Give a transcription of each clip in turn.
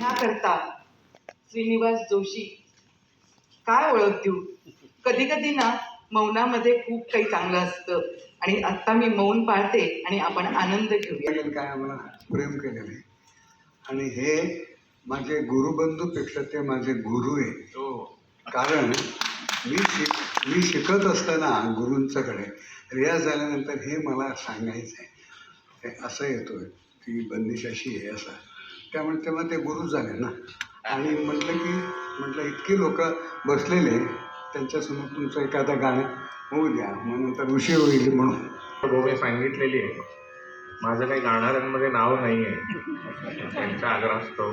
ह्याकरता श्रीनिवास जोशी काय ओळख देऊ? कधी कधी ना मौनामध्ये खूप काही चांगलं असतं. आणि आता मी मौन पाळते आणि आपण आनंद घेऊया. काय आम्हाला प्रेम केलेलं आहे. आणि हे माझे गुरुबंधूपेक्षा ते माझे गुरु आहे कारण मी शिक मी शिकत असताना गुरूंच्याकडे रियाज झाल्यानंतर हे मला सांगायचं आहे हे असं येतोय. ती बंदिश अशी आहे असं. त्यामुळे तेव्हा ते गुरु झाले ना. आणि म्हटलं की म्हटलं इतकी लोक बसलेले त्यांच्यासमोर तुमचं एखादं गाणं होऊ द्या मग नंतर उशीर होईल म्हणून. हो, गोवे सांगितलेली आहे. माझं काही गाणाऱ्यांमध्ये नाव नाही आहे त्यांचा आग्रह असतो.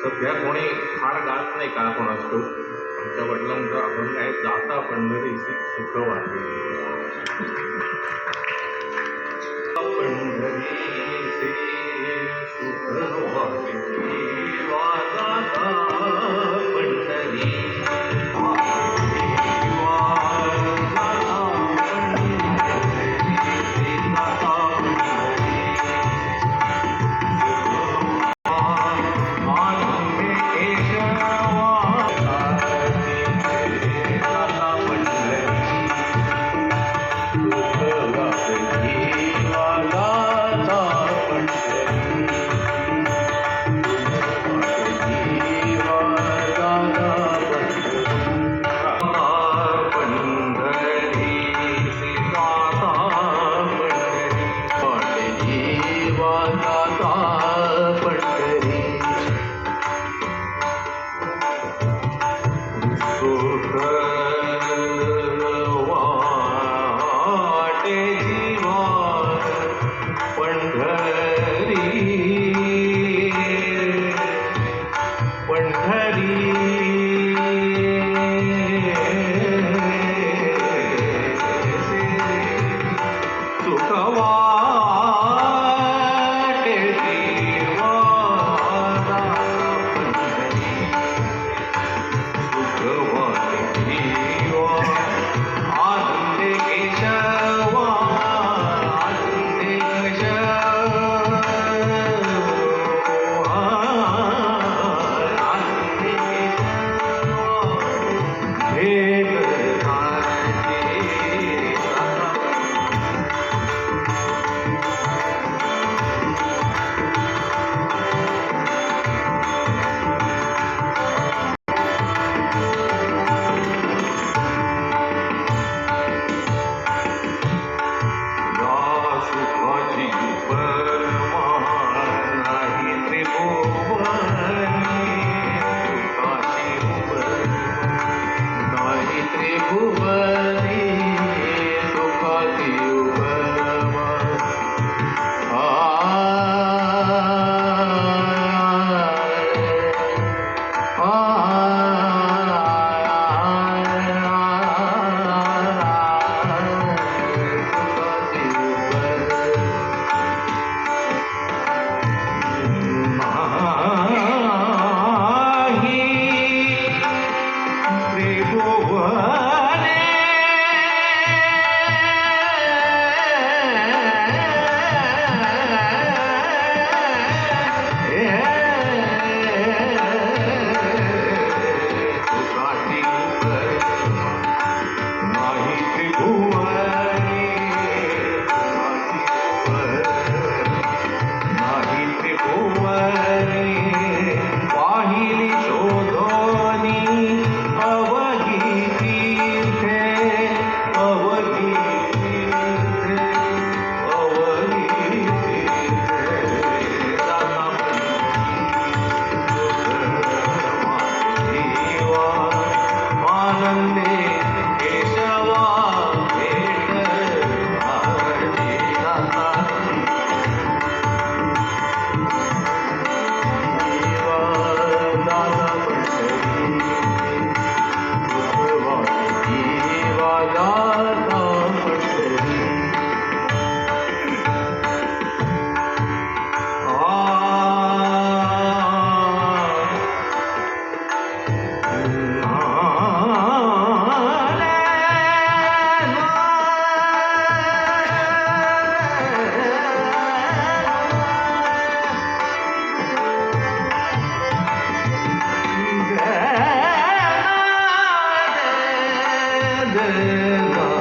सध्या कोणी फार गात नाही का कोण असतो? आमच्या वडिलांचं अभंग आहे जाता पंढरीची सुख वाटे पंढरीचे सुख वाटे Deva.